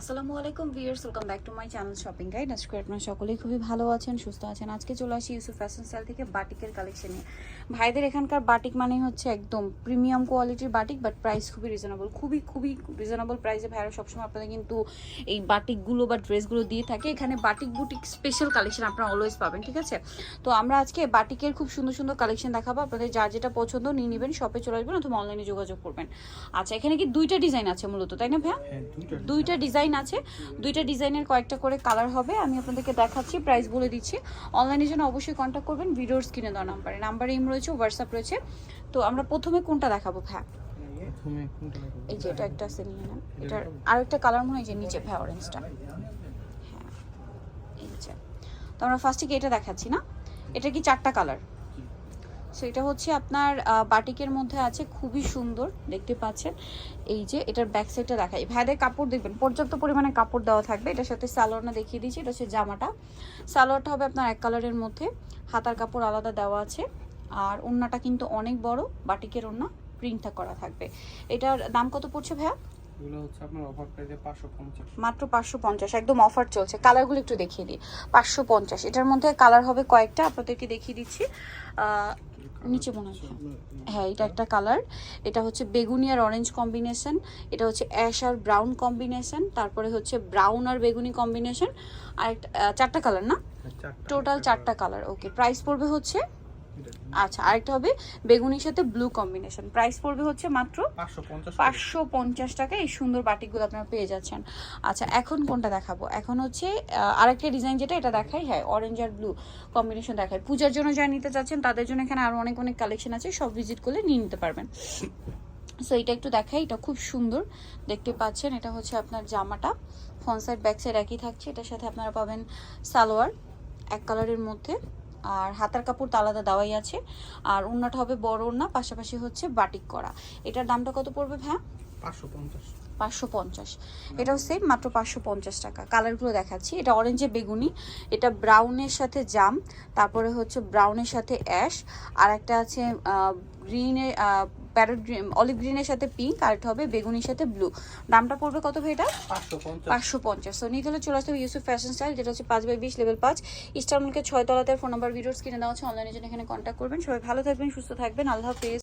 আসসালামু আলাইকুম viewers welcome back to my channel shopping guide আজকে আপনারা সকলেই খুবই ভালো আছেন সুস্থ আছেন। আজকে চলে আসি ইউসুফ ফ্যাশন স্টাইল থেকে বাটিকের কালেকশন নিয়ে ভাইদের এখানকার বাটিক মানে হচ্ছে একদম প্রিমিয়াম কোয়ালিটির বাটিক বাট প্রাইস খুবই রিজনেবল খুবই খুবই রিজনেবল প্রাইসে ভাইরা সবসময় আপনাদের কিন্তু এই বাটিকগুলো বা ড্রেসগুলো দিয়ে থাকে। এখানে বাটিক বুটিক স্পেশাল কালেকশন আপনারা অলওয়েজ পাবেন ঠিক আছে? তো আমরা আজকে বাটিকের খুব সুন্দর সুন্দর কালেকশন দেখাবো। আপনাদের যার যেটা পছন্দ নিয়ে নেবেন শপে চলে আসবেন অথবা অনলাইনে যোগাযোগ করবেন। আচ্ছা এখানে কি দুইটা ডিজাইন আছে মূলত তাই না ভাইয়া? হ্যাঁ দুইটা দুইটা ডিজাইন আছে। দুইটা ডিজাইনের কয়েকটা করে কালার হবে। আমি আপনাদেরকে দেখাচ্ছি প্রাইস বলে দিচ্ছি। অনলাইনের জন্য অবশ্যই কন্ট্যাক্ট করবেন ভিডিওর স্ক্রিনে দেওয়া নাম্বারে নাম্বার ইম রয়েছে হোয়াটসঅ্যাপ রয়েছে। তো আমরা প্রথমে কোনটা দেখাবো ভ্যা লাগাবো? এই যে এটা একটা আছে নিয়ে নেন। এটার আরেকটা কালার মনে হয় যে নিচে ভ্যা অরেঞ্জটা হ্যাঁ এই যে। তো আমরা ফার্স্টে কি এটা দেখাচ্ছি না? এটা কি চারটা কালার সো এটা হচ্ছে আপনার বাটিকের মধ্যে আছে খুবই সুন্দর দেখতে পাচ্ছেন। এই যে এটার ব্যাক সাইডটা দেখাই। ভাইদের কাপড় দেখবেন পর্যাপ্ত পরিমাণে কাপড় দেওয়া থাকবে। এটার সাথে সালোয়ারটা দেখিয়ে দিচ্ছি এটা হচ্ছে জামাটা। সালোয়ারটা হবে আপনার এক কালারের মধ্যে। হাতার কাপড় আলাদা দেওয়া আছে। আর ওড়নাটা কিন্তু অনেক বড় বাটিকের ওড়না প্রিন্টটা করা থাকবে। এটার দাম কত পড়ছে ভাইয়া? মাত্র পাঁচশো পঞ্চাশ একদম অফার চলছে। কালারগুলো একটু দেখিয়ে দিই। পাঁচশো পঞ্চাশ এটার মধ্যে কালার হবে কয়েকটা আপনাদেরকে দেখিয়ে দিচ্ছি। নিচে মনে হয়। হ্যাঁ এটা একটা কালার এটা হচ্ছে বেগুনি আর অরেঞ্জ কম্বিনেশন এটা হচ্ছে অ্যাশ আর ব্রাউন কম্বিনেশন তারপরে হচ্ছে ব্রাউন আর বেগুনি কম্বিনেশন আর চারটা কালার না? টোটাল চারটা। কালার ওকে প্রাইস পড়বে হচ্ছে আচ্ছা আরেকটা হবে বেগুনির সাথে ব্লু কম্বিনেশন প্রাইস পড়বে হচ্ছে মাত্র পাঁচশো পঞ্চাশ টাকা। এই সুন্দর বাটিকগুলো আপনারা পেয়ে যাচ্ছেন। আচ্ছা এখন কোনটা দেখাবো? এখন হচ্ছে আরেকটা ডিজাইন যেটা এটা দেখাই। হ্যাঁ অরেঞ্জ আর ব্লু কম্বিনেশন দেখায় পূজার জন্য যারা নিতে চাচ্ছেন তাদের জন্য এখানে আরও অনেক অনেক কালেকশন আছে। সব ভিজিট করলে নিয়ে নিতে পারবেন। সো এটা একটু দেখাই। এটা খুব সুন্দর। দেখতে পাচ্ছেন এটা হচ্ছে আপনার জামাটা। ফ্রন্ট সাইড ব্যাক সাইড একই থাকছে। এটার সাথে আপনারা পাবেন সালোয়ার এক কালারের মধ্যে। আর হাতার কাপড় তো আলাদা দেওয়াই আছে। আর ওড়নাটা হবে বড় ওড়না পাশাপাশি হচ্ছে বাটিক করা। এটার দামটা কত পড়বে ভ্যা পাঁচশো পঞ্চাশ। পাঁচশো পঞ্চাশ। এটাও সেম মাত্র পাঁচশো পঞ্চাশ টাকা। কালারগুলো দেখাচ্ছি। এটা অরেঞ্জে বেগুনি এটা ব্রাউনের সাথে জাম তারপরে হচ্ছে ব্রাউনের সাথে অ্যাশ আর একটা আছে গ্রিনের প্যারট গ্রিন অলিভ গ্রিনের সাথে পিঙ্ক আর হবে বেগুনির সাথে ব্লু দামটা পড়বে কত ভাই এটা? পাঁচশো পঞ্চাশ। পাঁচশো পঞ্চাশ। তো নিতে হলে চলে আসতে হবে ইউসুফ ফ্যাশন স্টাইল যেটা হচ্ছে পাঁচ বাই বিশ লেভেল পাঁচ। ইস্টারমুলকে ছয় তলাতে ফোন নাম্বার ভিডিওস কিনে দেওয়া হচ্ছে অনলাইনের জন্য এখানে কন্ট্যাক্ট করবেন। সবাই ভালো থাকবেন সুস্থ থাকবেন। আল্লাহ হাফেজ।